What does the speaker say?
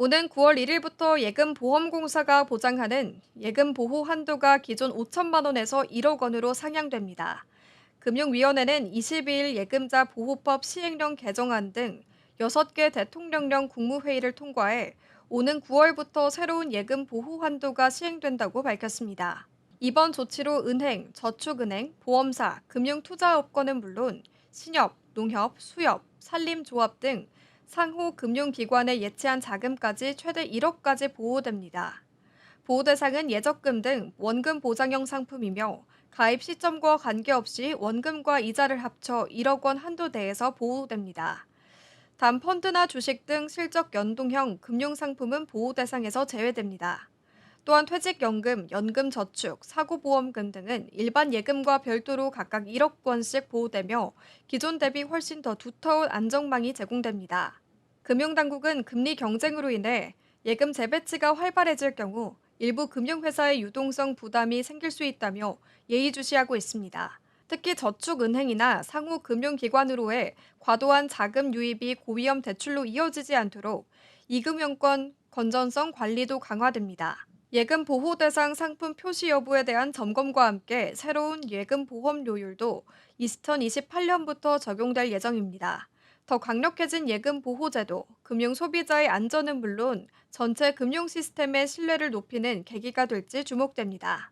오는 9월 1일부터 예금보험공사가 보장하는 예금보호 한도가 기존 5천만 원에서 1억 원으로 상향됩니다. 금융위원회는 22일 예금자 보호법 시행령 개정안 등 6개 대통령령 국무회의를 통과해 오는 9월부터 새로운 예금 보호 한도가 시행된다고 밝혔습니다. 이번 조치로 은행, 저축은행, 보험사, 금융투자업권은 물론 신협, 농협, 수협, 산림조합 등 상호 금융기관에 예치한 자금까지 최대 1억까지 보호됩니다. 보호 대상은 예적금 등 원금 보장형 상품이며 가입 시점과 관계없이 원금과 이자를 합쳐 1억 원 한도 내에서 보호됩니다. 단 펀드나 주식 등 실적 연동형 금융 상품은 보호 대상에서 제외됩니다. 또한 퇴직연금, 연금저축, 사고보험금 등은 일반 예금과 별도로 각각 1억 원씩 보호되며 기존 대비 훨씬 더 두터운 안정망이 제공됩니다. 금융당국은 금리 경쟁으로 인해 예금 재배치가 활발해질 경우 일부 금융회사의 유동성 부담이 생길 수 있다며 예의주시하고 있습니다. 특히 저축은행이나 상호 금융기관으로의 과도한 자금 유입이 고위험 대출로 이어지지 않도록 이금융권 건전성 관리도 강화됩니다. 예금 보호 대상 상품 표시 여부에 대한 점검과 함께 새로운 예금 보험료율도 2028년부터 적용될 예정입니다. 더 강력해진 예금 보호제도, 금융 소비자의 안전은 물론 전체 금융 시스템의 신뢰를 높이는 계기가 될지 주목됩니다.